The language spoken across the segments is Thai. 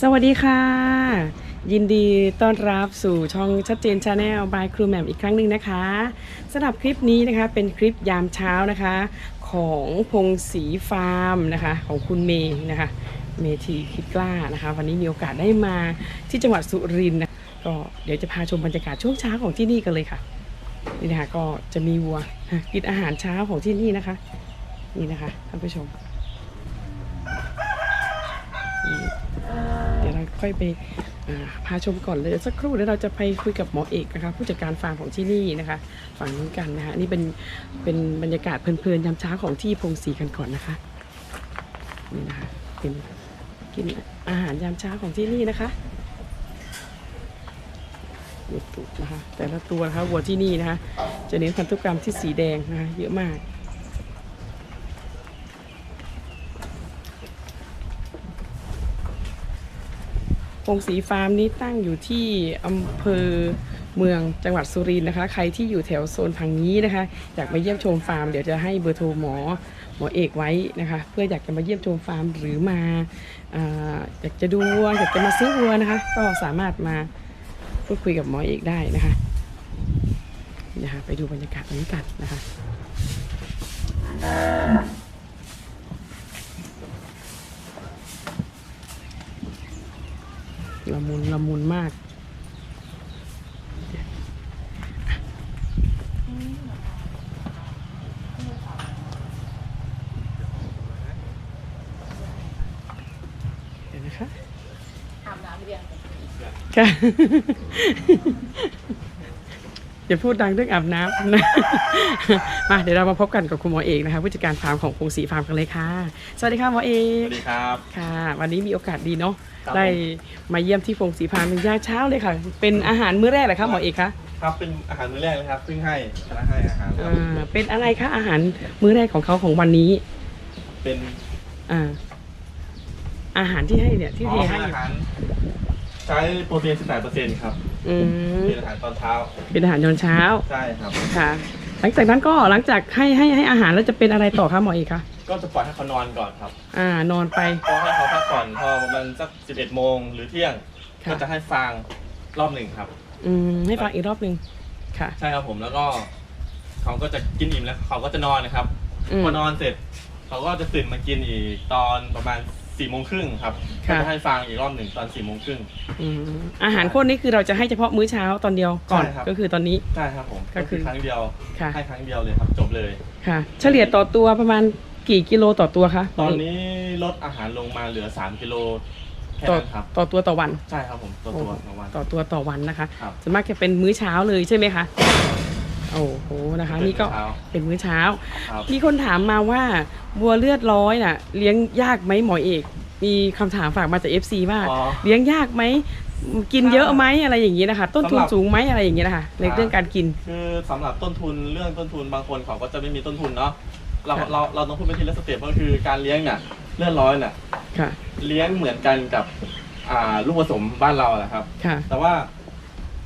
สวัสดีค่ะ ยินดีต้อนรับสู่ช่องชัดเจนชาแนลบายครูแหม่มอีกครั้งหนึ่งนะคะสำหรับคลิปนี้นะคะเป็นคลิปยามเช้านะคะ ของพงศรีฟาร์มนะคะ ของคุณเมย์นะคะ เมทีคิดกล้านะคะ วันนี้มีโอกาสได้มาที่จังหวัดสุรินทร์นะก็เดี๋ยวจะพาชมบรรยากาศช่วงเช้าของที่นี่กันเลยค่ะนี่นะคะก็จะมีวัวกินอาหารเช้าของที่นี่นะคะ นี่นะคะท่านผู้ชมนี่ เดี๋ยวเรา ค่อยไปพาชมก่อนเลยสักครู่เดี๋ยวเราจะไปคุยกับหมอเอกนะคะ ผู้จัดการฟาร์มของที่นี่นะคะ ฝั่งนู้นกันนะคะนี่เป็นเป็นบรรยากาศเพลินๆยามเช้าของที่พงศรีกันก่อนนะคะนี่นะคะเป็นกินอาหารยามเช้าของที่นี่นะคะดูตุนะคะแต่ละตัวนะคะวัวที่นี่นะคะจะเน้นพันธุกรรมที่สีแดงนะคะเยอะมาก พงศรีฟาร์มนี้ตั้งอยู่ที่อำเภอเมืองจังหวัดสุรินทร์นะคะ ใครที่อยู่แถวโซนทางนี้นะคะ อยากมาเยี่ยมชมฟาร์มเดี๋ยวจะให้เบอร์โทรหมอหมอเอกไว้นะคะ เพื่ออยากจะมาเยี่ยมชมฟาร์มหรือมาออยากจะดูวัวอยากจะมาซื้อวัวนะคะ ก็สามารถมาพูดคุยกับหมอเอกได้นะคะนี่นะคะ ไปดูบรรยากาศตรงนี้กันนะคะ ละมุนละมุนมากเดี๋ยวนะคะอาบน้ำเรียงค่ะ อย่าพูดดังเรื่องอาบน้ำนะมาเดี๋ยวเรามาพบกันกับคุณหมอเอกนะคะผู้จัดการฟาร์มของพงศรีฟาร์มกันเลยค่ะสวัสดีค่ะหมอเอสกวัสดีครับ ค่ะ วันนี้มีโอกาสดีเนาะครับ ได้มาเยี่ยมที่พงศรีฟาร์มเป็นยามเช้าเลยค่ะ เป็นอาหารมื้อแรกเหรอคะหมอเอกคะครับเป็นอาหารมื้อแรกนะครับซึ่งให้คณะให้อาหารครับอ่าเป็นอะไรคะอาหารมื้อแรกของเขาของวันนี้เป็นอ่าอาหารที่ให้เนี่ยที่อ๋เทอให้เป็นอาหารใช้โปรตีน 18%ครับ อืมเป็นอาหารตอนเช้า เป็นอาหารตอนเช้า ใช่ครับ ค่ะ หลังจากนั้นก็หลังจากให้ให้ให้อาหารแล้วจะเป็นอะไรต่อคะหมอเอกคะ ก็จะปล่อยให้เขานอนก่อนครับ อ่า นอนไป ก็ให้เขาพักก่อนพอประมาณสัก11โมงหรือเที่ยง ค่ะ ก็จะให้ฟางรอบหนึ่งครับ อืม ให้ฟังอีกรอบหนึ่งค่ะ ใช่ครับผมแล้วก็เขาก็จะกินอิ่มแล้วเขาก็จะนอนนะครับ อืม พอนอนเสร็จ เขาก็จะตื่นมากินอีกตอนประมาณ 4โมงครึ่งครับค่ะก็จะให้ฟางอีกรอบหนึ่งตอน4โมงครึ่ง อืมอาหารข้นนี่คือเราจะให้เฉพาะมื้อเช้าตอนเดียวก่อนใช่ครับ ก็คือตอนนี้ ใช่ครับผมก็ก็คืคือ อครั้งเดียวค่ะให้ครั้งเดียวเลยครับ จบเลย ค่ะ เฉลี่ยต่อตัวประมาณกี่กิโลต่อตัวคะตอนนี้ลดอาหารลงมาเหลือ 3กิโลแค่ต่อนั้นครับ ต่อตัวต่อวันใช่ครับผมตัวตัวต่อวัน ต่อตัวต่อวันนะคะครับ ส่วนมากจะเป็นมื้อเช้าเลยใช่ไหมคะ โอ้โหนะคะ นี่ก็เป็นมื้อเช้าเป็นมื้อเช้าครับมีคนถามมาว่าวัวเลือดร้อยน่ะ เลี้ยงยากไหมหมอเอก มีคำถามฝากมาจาก FC ว่าอ๋อเลี้ยงยากไหมกินเยอะไหมอะไรอย่างนี้นะคะ ต้นทุนสำหรับสูงไหมอะไรอย่างนี้นะคะในครับเรื่องการกิน คือสำหรับต้นทุนเรื่องต้นทุนบางคนเขาก็จะไม่มีต้นทุนเนาะเราครับเราเราต้องพูดไปทีละสเต็ปก็คือการเลี้ยงน่ะเลือดร้อยน่ะค่ะเลี้ยงเหมือนกันกับอ่าลูกผสมบ้านเราแหละครับค่ะแต่ว่า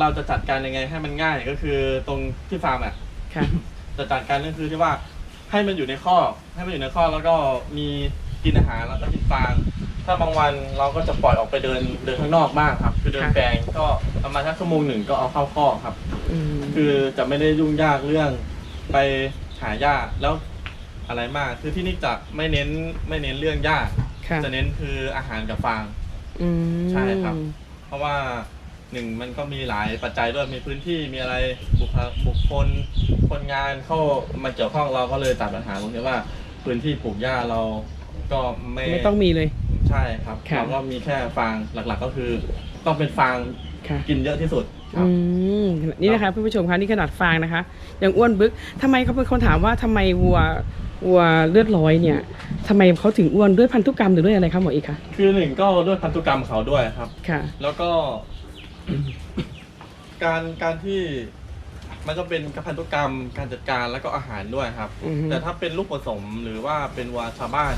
เราจะจัดการยังไงให้มันง่ายก็คือตรงที่ฟาร์มอะค่ะจะจัดการก็คือที่ว่าให้มันอยู่ในข้อกให้มันอยู่ในข้อกแล้วก็มีกินอาหารแล้วก็กินฟาง ถ้าบางวันเราก็จะปล่อยออกไปเดินเดินข้างนอกบ้างครับ คือเดินค่ะแปลงก็ประมาณสักชั่วโมงหนึ่งก็เอาเข้าข้อกครับ อืมคือจะไม่ได้ยุ่งยากเรื่องไปหาหญ้าแล้วอะไรมาก คือที่นี่จะไม่เน้นไม่เน้นเรื่องหญ้าค่ะจะเน้นคืออาหารกับฟาง อืม ใช่ครับ เพราะว่า หนึ่งมันก็มีหลายปัจจัยด้วยมีพื้นที่มีอะไรบุคลาบุคคลคนงานเข้ามาเกี่ยวข้องเราก็เลยตัดปัญหาตรงที่ว่าพื้นที่ปลูกหญ้าเราก็ไม่ไม่ต้องมีเลย ใช่ครับค่ะเราก็มีแค่ฟางหลักๆก็คือ ต้องเป็นฟางค่ะ กินเยอะที่สุดครัอืบ มนี่นะคะเพื่อนผู้ชมคะนี่ขนาดฟางนะคะยังอ้วนบึกทำไมเขาเป็นคนถามว่าทำไมวัววัวเลือดร้อยเนี่ยทำไมเขาถึงอ้วนด้วยพันธุกรรมหรือด้วยอะไรคะหมอเอกคะคือหนึ่งก็ด้วยพันธุกรรมเขาด้วยครับ ค่ะ แล้วก็ การการที่มันก็เป็นพันธุกรรมการจัดการแล้วก็อาหารด้วยครับ อือฮึ แต่ถ้าเป็นลูกผสมหรือว่าเป็นวัวชาวบ้าน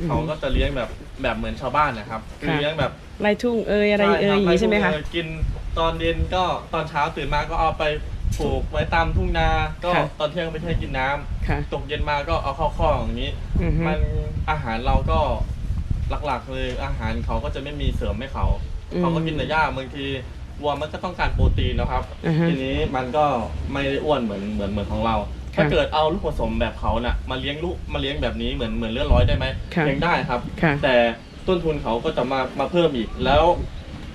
อือฮึเขาก็จะเลี้ยงแบบแบบเหมือนชาวบ้านนะครับคือค่ะ เลี้ยงแบบไล่ทุ่งเอยอะไรเอยอย่างนี้ใช่ไหมคะ เออกินตอนเย็นก็ตอนเช้าตื่นมาก็เอาไปปลูกไว้ตามทุ่งนา ก็ค่ะ ตอนเที่ยงก็ไปให้กินน้ำค่ะ ตกเย็นมาก็เอาเข้าข้ออย่างนี้ อือฮึมันอาหารเราก็หลักๆเลยอาหารเขาก็จะไม่มีเสริมให้เขา อืม เขาก็กินแต่หญ้าบางที วัวมันก็ต้องการโปรตีนนะครับอ่าฮะทีนี้มันก็ไม่ได้อ้วนเหมือนเหมือนเหมือนของเราค่ะถ้าเกิดเอาลูกผสมแบบเขาน่ะมาเลี้ยงลูกมาเลี้ยงแบบนี้เหมือนเหมือนเลือดร้อยได้ไหมค่ะเลี้ยงได้ครับ ค่ะ แต่ต้นทุนเขาก็จะมามาเพิ่มอีกแล้ว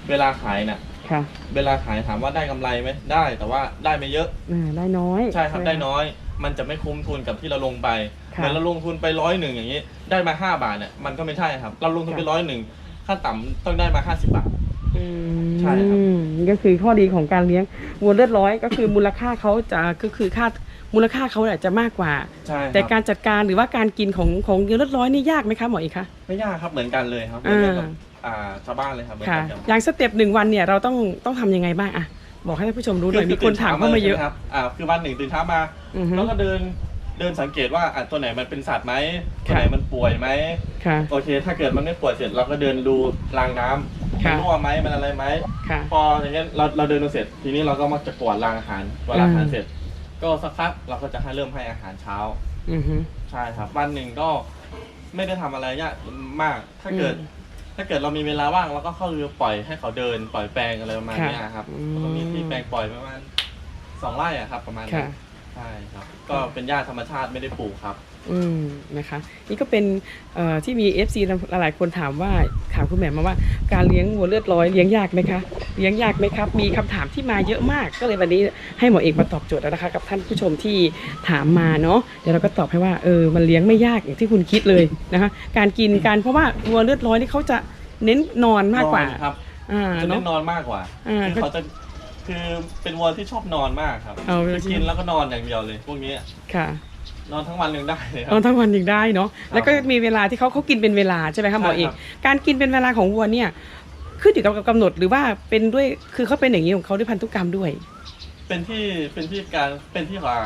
เวลาขายน่ะ ค่ะเวลาขายถามว่าได้กำไรไหมได้ แต่ว่าได้ไม่เยอะ อ่าได้น้อยใช่ครับหม ได้น้อย มันจะไม่คุ้มทุนกับที่เราลงไปค่ะเหมือนเราลงทุนไปร้อยหนึ่งอย่างนี้ ได้มาห้าบาทเนี่ยมันก็ไม่ใช่ครับ เราลงทุนไปค่ะ ร้อยหนึ่งขั้นต่ำต้องได้มาห้าสิบบาทอืม ใช่ครับนี่ก็คือข้อดีของการเลี้ยงวัวเลือดร้อยก็คือมูลค่าเขาจะก็คือค่ามูลค่าเขาเนี่ยจะมากกว่า ใช่ครับ แต่การจัดการหรือว่าการกินของของวัวเลือดร้อยนี่ยากไหมคะหมอเอกคะ ไม่ยากครับเหมือนกันเลยครับเหมือนกันกับอ่าชาวบ้านเลยครับเหมือนค่ะ กันครับ อย่างสเต็ปหนึ่งวันเนี่ยเราต้องต้องทำยังไงบ้างอะบอกให้ท่านผู้ชมรู้หน่อยมีคนถามเข้ามาเยอะใช่ไหครับอ่าคือวันหนึ่งตื่นเช้ามา อือฮึแล้วก็เดินเดินสังเกตว่าอะตัวไหนมันเป็นสัตว์ไหมตัวค่ะ ไหนมันป่วยไหมค่ะ โอเค ถ้าเกิดมันไม่ป่วยเสร็จเราก็เดินดูรางน้ำ ค่ะมันรั่วไหมมันอะไรไหม ค่ะ พออย่างเงี้ยเราเราเดินดูเสร็จ ทีนี้เราก็มักจะกวาดรางอาหารกวาดรางอาหารอืม เสร็จ ก็สักพักเราก็จะให้เริ่มให้อาหารเช้า อือฮึ ใช่ครับวันหนึ่งก็ไม่ได้ทำอะไรยากมาก ถ้าเกิด อืมถ้าเกิดเรามีเวลาว่างเราก็เข้าเรือปล่อยให้เขาเดินปล่อยแปลงอะไรประมาณค่ะเนี้ยครับอืม ตรงนี้ที่แปลงปล่อยประมาณสองไร่อะครับ ประมาณนั้ค่ะนใช่ครับ ก็เป็นหญ้าธรรมชาติไม่ได้ปลูกครับ อืมนะคะ นี่ก็เป็นเอ่อที่มี FC หลายๆคนถามว่าถามคุณแหม่มมาว่าการเลี้ยงวัวเลือดร้อยเลี้ยงยากไหมคะเลี้ยงยากไหมครับ มีคำถามที่มาเยอะมากก็เลยวันนี้ให้หมอเอกมาตอบโจทย์แล้วนะคะ กับท่านผู้ชมที่ถามมาเนาะเดี๋ยวเราก็ตอบให้ว่าเออมันเลี้ยงไม่ยากอย่างที่คุณคิดเลยนะคะการกินการเพราะว่าวัวเลือดร้อยนี่เขาจะเน้นนอนมากกว่านอนครับอ่าจะเนาะเน้นนอนมากกว่าอ่าคือเขาจะคือเป็นวัวที่ชอบนอนมากครับเอาคือกินแล้วก็นอนอย่างเดียวเลยพวกนี้ค่ะ นอนทั้งวันยังได้เลยครันอนทั้งวันยังได้เนาะแล้วก็มีเวลาที่เขาเขากินเป็นเวลาใช่ไหมคะหมอเอกใช่ครับ การกินเป็นเวลาของวัวเนี่ยขึ้นอยู่กับกำหนดหรือว่าเป็นด้วยคือเขาเป็นอย่างนี้ของเขาด้วยพันธุกรรมด้วย เป็นที่เป็นที่การเป็นที่ว่า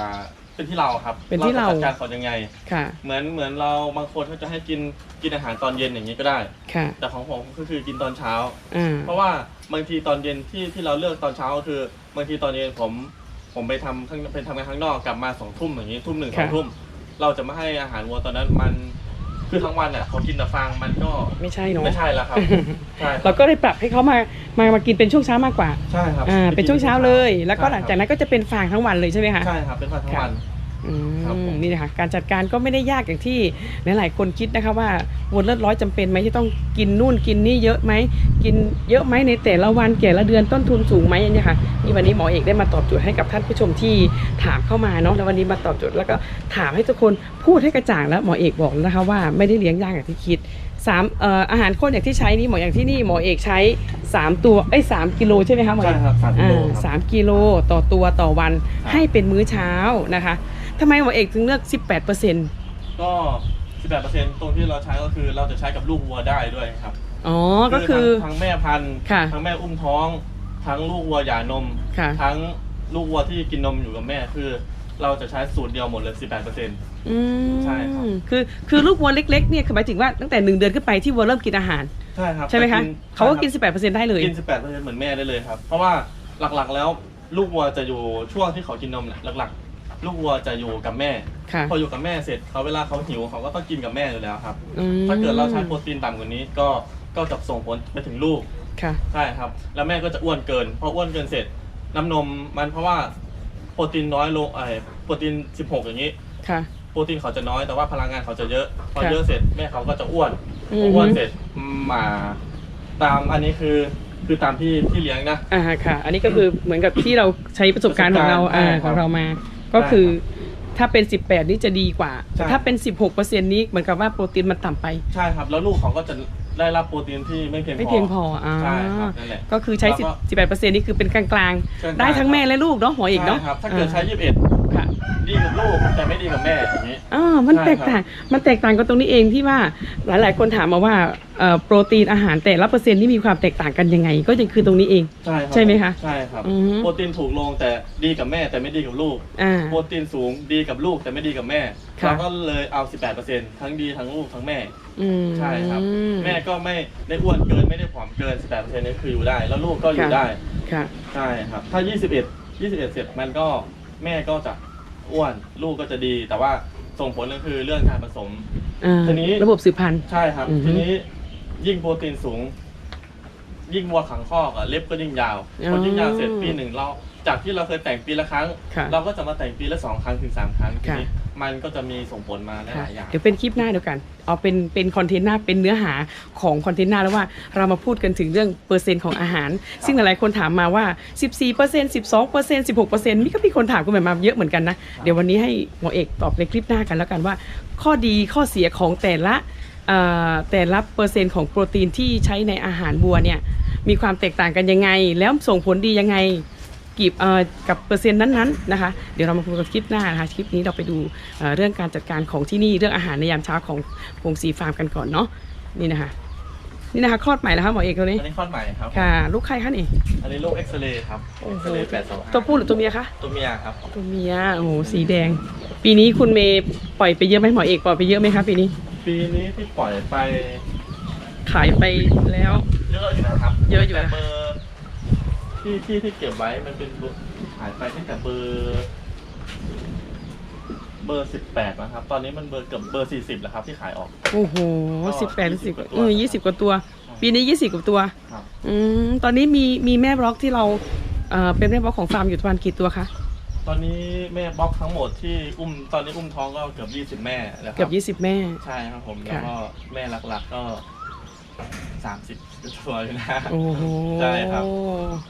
เป็นที่เราครับเป็นที่เรา จะจัดการเขายังไง ค่ะเหมือนเหมือนเราบางคนเขาจะให้กินกินอาหารตอนเย็นอย่างนี้ก็ได้ ค่ะแต่ของผมก็คือกินตอนเช้า อ่าเพราะว่าบางทีตอนเย็นที่ที่เราเลือกตอนเช้าก็คือบางทีตอนเย็นผม ผมไปทำข้างไปทำงานข้างนอกกลับมาสองทุ่มอย่างนี้ทุ่มหนึ่งสองทุ่มเราจะไม่ให้อาหารวัวตอนนั้นมันคือทั้งวันอะเขากินแต่ฟางมันก็ไม่ใช่เนาะไม่ใช่แล้วครับใช่เราก็เลยปรับให้เขามามามากินเป็นช่วงเช้ามากกว่าใช่ครับอ่าเป็นช่วงเช้าเลย แล้วก็หลังจากนั้นก็จะเป็นฟางทั้งวันเลยใช่ไหมคะใช่ครับเป็นฟางทั้งวันอื ครับผมมนี่นะคะการจัดการก็ไม่ได้ยากอย่างที่หลายๆคนคิดนะคะว่าวัวเลือดร้อยจำเป็นไหมที่ต้องกินนู่นกินนี่เยอะไหมกินเยอะไหมในแต่ละวันแต่ละเดือนต้นทุนสูงไหมอันนี้ค่ะนี่วันนี้หมอเอกได้มาตอบโจทย์ให้กับท่านผู้ชมที่ถามเข้ามาเนาะแล้ววันนี้มาตอบโจทย์แล้วก็ถามให้ทุกคนพูดให้กระจ่างแล้วหมอเอกบอกแล้วนะคะว่าไม่ได้เลี้ยงยากอย่างที่คิดสามเอ่ออาหารข้นอย่างที่ใช้นี่หมออย่างที่นี่หมอเอกใช้สามตัวเอ้ยสามกิโลใช่ไหมคะหมอเอใช่ก ครับสามกิโลอ่าครับ สามกิโลต่อตัวต่อวันครับให้เป็นมื้อเช้านะคะ ทำไมหมอเอกถึงเลือก 18เปอร์เซ็นต์ก็ 18%ตรงที่เราใช้ก็คือเราจะใช้กับลูกวัวได้ด้วยครับอ๋อ ก็คือ ทั้งทั้งแม่พันธุ์ค่ะทั้งแม่อุ้มท้อง ทั้งลูกวัวหย่านม ค่ะ ทั้งลูกวัวที่กินนมอยู่กับแม่คือ เราจะใช้สูตรเดียวหมดเลย 18%อืมใช่ครับ คือคือลูกวัวเล็กๆเนี่ยคือหมายถึงว่าตั้งแต่หนึ่งเดือนขึ้นไปที่วัวเริ่มกินอาหาร ใช่ครับใช่ไหมคะแต่เขาก็กิน ใช่18%ได้เลยรับกิน 18%เหมือนแม่ได้เลยครับ เพราะว่าหลักๆแล้วลูกวัวจะอยู่ช่วงที่เขากินนมแหละหลักๆ ลูกวัวจะอยู่กับแม่ ค่ะ พออยู่กับแม่เสร็จเขาเวลาเขาหิวเขาก็ต้องกินกับแม่อยู่แล้วครับ อืมถ้าเกิดเราใช้โปรตีนต่ำกว่านี้ก็ก็จะส่งผลไปถึงลูก ค่ะ ใช่ครับ แล้วแม่ก็จะอ้วนเกิน พออ้วนเกินเสร็จ น้ำนมมันเพราะว่าโปรตีนน้อยลงไอ้โปรตีน 16 อย่างนี้ ค่ะ โปรตีนเขาจะน้อยแต่ว่าพลังงานเขาจะเยอะ พอค่ะเยอะเสร็จแม่เขาก็จะอ้วนอืพออฮึอ้วนเสร็จมาตามอันนี้คือคือตามที่ที่เลี้ยงนะ อ่าค่ะ อันนี้ก็คือเหมือนกับที่เราใช้ประสบการณ์ของเราประสบการณ์อ่าใช่ขครัอบงเรามา ก็คือใช่ครับถ้าเป็น 18 นี่จะดีกว่า ใช่ ถ้าเป็น 16%นี้เหมือนกับว่าโปรตีนมันต่ำไป ใช่ครับ แล้วลูกเขาก็จะได้รับโปรตีนที่ไม่เพียงพอ ไม่เพียงพออ่าใช่ครับนั่นแหละ ก็คือใช้แล้วก็10 18%นี่คือเป็นกลางกลางๆๆได้ทั้งแม่และลูกเนาะหมอเอกเนาะใช่ครับ ถ้าเกิดใช้อ่21 ค่ะ ดีกับลูกแต่ไม่ดีกับแม่อย่างนี้ อ่ามันใช่แตกต่าง มันแตกต่างกันตรงนี้เองที่ว่าหลาย ๆ คนถามมาว่าเอ่อโปรตีนอาหารแต่ละเปอร์เซ็นต์นี่มีความแตกต่างกันยังไง ก็จะคือตรงนี้เอง ใช่ครับใช่ไหมคะใช่ครับ อือฮึโปรตีนถูกลงแต่ดีกับแม่แต่ไม่ดีกับลูก อ่า โปรตีนสูงดีกับลูกแต่ไม่ดีกับแม่ค่ะ เราก็เลยเอา 18%ทั้งดีทั้งลูกทั้งแม่ อืม ใช่ครับ แม่ก็ไม่ได้อ้วนเกินไม่ได้ผอมเกิน 18%นี่คืออยู่ได้ แล้วลูกก็อยู่ได้ ค่ะ ใช่ครับ ถ้า 21 21 เสร็จมันก็แม่ก็จะ อ้วนลูกก็จะดี แต่ว่าส่งผลก็คือเรื่องการผสม อ่าทีนี้ ระบบสืบพันธุ์ ใช่ครับ อือฮึทีนี้ยิ่งโปรตีนสูง ยิ่งวัวขังคอกอะเล็บก็ยิ่งยาวอ๋อ พอยิ่งยาวเสร็จปีหนึ่งเรา จากที่เราเคยแต่งปีละครั้ง ค่ะเราก็จะมาแต่งปีละสองครั้งถึงสามครั้งทีค่ะ นี้มันก็จะมีส่งผลมาหค่ะลายๆอย่างเดี๋ยวเป็นคลิปหน้าเดียวกัน เอาเป็นเป็นคอนเทนต์หน้าเป็นเนื้อหาของคอนเทนต์หน้าแล้วว่าเรามาพูดกันถึงเรื่องเปอร์เซ็นต์ของอาหาร ซึ่งหลายๆคนถามมาว่า 14เปอร์เซ็นต์12เปอร์เซ็นต์16เปอร์เซ็นต์นี่ก็มีคนถามกันแบบมาเยอะเหมือนกันนะ เดี๋ยววันนี้ให้หมอเอกตอบในคลิปหน้ากันแล้วกันว่า ข้อดีข้อเสียของแต่ละเอ่อแต่ละเปอร์เซ็นต์ของโปรตีนที่ใช้ในอาหารวัวเนี่ยมีความแตกต่างกันยังไง แล้วส่งผลดียังไง กีบเอ่อกับเปอร์เซ็นต์นั้นๆนะคะเดี๋ยวเรามาพูดกันคลิปหน้านะคะคลิปนี้เราไปดูเอ่อเรื่องการจัดการของที่นี่เรื่องอาหารในยามเช้าของพงศรีฟาร์มกันก่อนเนาะนี่นะคะนี่นะคะคลอดใหม่แล้วครับหมอเอกตัวนี้อันนี้ข้อใหม่ครับค่ะ ลูกใครคะนี่อันนี้ลูกเอ็กซเรย์ครับโอ้เอ็กโหซเรย์แปดสองตัวผู้หรือตัวเมียคะตัวเมียครับตัวเมียโอ้โหสีแดง ปีนี้คุณเมย์ปล่อยไปเยอะไหมหมอเอกปล่อยไปเยอะไหมคะปีนี้ ปีนี้ที่ปล่อยไป ขายไปแล้ว เยอะอยู่นะครับ เยอะอยู่นะแต่เบอร์ ที่ที่ที่เก็บไว้มันเป็นเบอร์ที่ขายไปตั้งแต่เบอร์ เบอร์สิบแปดนะครับ ตอนนี้มันเบอร์เกือบเบอร์สี่สิบแล้วครับ ที่ขายออก โอ้โหก็สิบแปดสิบ20กว่าตัวเออยี่สิบกว่าตัว ปีนี้ยี่สิบกว่าตัวครับ อืมตอนนี้มีมีแม่บล็อกที่เราเอ่อเป็นแม่บล็อกของฟาร์มอยู่ประมาณกี่ตัวคะตอนนี้แม่บล็อกทั้งหมดที่อุ้มตอนนี้อุ้มท้องก็เกือบยี่สิบ20แม่แล้วคเกืรัอบ20แม่ ใช่ครับผม แล้วค่ะก็แม่หลักๆก็ สามสิบตัวอยู่นะ โอ้โหใช่ครับ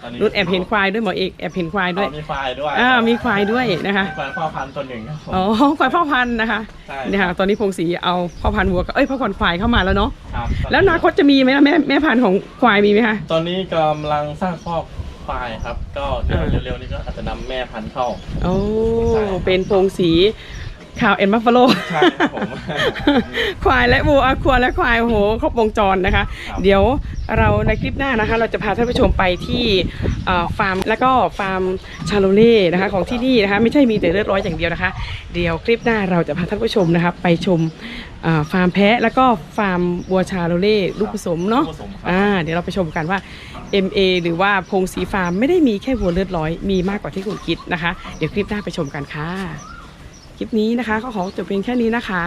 ตอนนี้ รุ่นแอบเห็นควายด้วยหมอเอกแอบเห็นควายด้วย อ๋อมีควายด้วยอ่ามีควายด้วยนะคะ มีควายพ่อพันธุ์ตัวหนึ่งครับผม อ๋อควายพ่อพันธุ์นะคะใช่นี่ค่ะตอนนี้พงศรีเอาพ่อพันธุ์วัวกับเอ้ยพ่อพันธุ์ควายเข้ามาแล้วเนาะครับแล้วอนาคตจะมีไหมล่ะแม่แม่พันธุ์ของควายมีไหมคะ ตอนนี้กำลังสร้างครอบควายครับ ก็เดี๋ยวอ่า เร็วๆนี้ก็อาจจะนำแม่พันธุ์เข้า โอ้ใช่ครับ เป็นพงศรี ข่าวเอ็นบัฟฟาโลใช่ครับผมควายและวัวควายและควายโอ้โหครบวงจรนะคะครับเดี๋ยวเราในคลิปหน้านะคะ เราจะพาท่านผู้ชมไปที่เอ่อฟาร์มแล้วก็ฟาร์มชาโลเล่นะคะ ของที่นี่นะคะ ไม่ใช่มีแต่เลือดร้อยอย่างเดียวนะคะ เดี๋ยวคลิปหน้าเราจะพาท่านผู้ชมนะคะไปชมเอ่อฟาร์มแพะแล้วก็ฟาร์มวัวชาโลเล่ลูกผสมเนาะลูกผสมครับอ่าเดี๋ยวเราไปชมกันว่า MA หรือว่าพงศรีฟาร์มไม่ได้มีแค่วัวเลือดร้อยมีมากกว่าที่คุณคิดนะคะ เดี๋ยวคลิปหน้าไปชมกันค่ะ คลิปนี้นะคะก็ขอจบเพียงแค่นี้นะคะ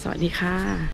สวัสดีค่ะ